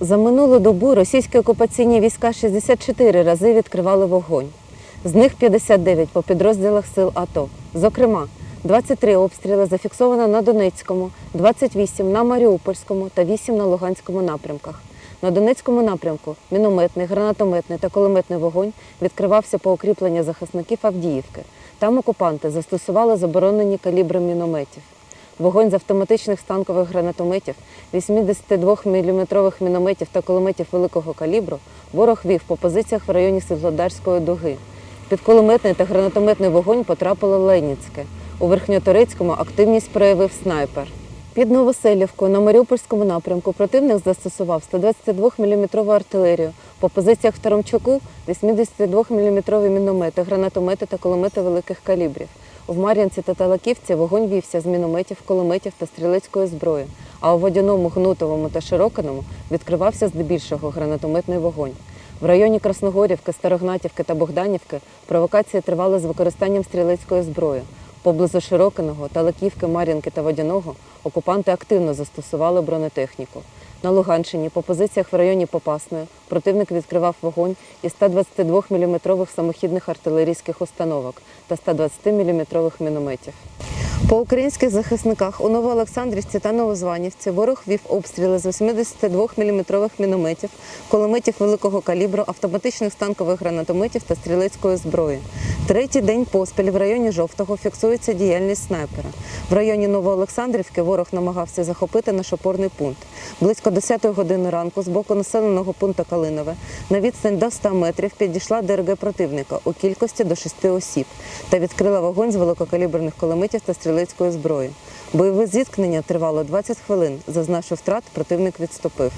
За минулу добу російські окупаційні війська 64 рази відкривали вогонь. З них 59 по підрозділах сил АТО. Зокрема, 23 обстріли зафіксовано на Донецькому, 28 на Маріупольському та 8 на Луганському напрямках. На Донецькому напрямку мінометний, гранатометний та кулеметний вогонь відкривався по укріпленню захисників Авдіївки. Там окупанти застосували заборонені калібри мінометів. Вогонь з автоматичних станкових гранатометів, 82-мм мінометів та кулеметів великого калібру ворог вів по позиціях в районі Світлодарської дуги. Під кулеметний та гранатометний вогонь потрапило Леніцьке. У Верхньоторецькому активність проявив снайпер. Під Новоселівкою на Маріупольському напрямку противник застосував 122-мм артилерію. По позиціях в Тарамчуку 82-мм міномети, гранатомети та кулемети великих калібрів. В Мар'янці та Талаківці вогонь вівся з мінометів, кулеметів та стрілецької зброї, а у Водяному, Гнутовому та Широкиному відкривався здебільшого гранатометний вогонь. В районі Красногорівки, Старогнатівки та Богданівки провокації тривали з використанням стрілецької зброї. Поблизу Широкиного, Талаківки, Мар'їнки та Водяного окупанти активно застосували бронетехніку. На Луганщині по позиціях в районі Попасної противник відкривав вогонь із 122-мм самохідних артилерійських установок та 120-мм мінометів. По українських захисниках у Новоолександрівці та Новозванівці ворог вів обстріли з 82-мм мінометів, кулеметів великого калібру, автоматичних станкових гранатометів та стрілецької зброї. Третій день поспіль в районі Жовтого фіксується діяльність снайпера. В районі Новоолександрівки ворог намагався захопити наш опорний пункт. Близько 10 години ранку з боку населеного пункту Калинове на відстань до 100 метрів підійшла ДРГ противника у кількості до 6 осіб та відкрила вогонь з великокаліберних кулеметів та стрілецької зброї. Бойове зіткнення тривало 20 хвилин. Зазнавши втрат, противник відступив.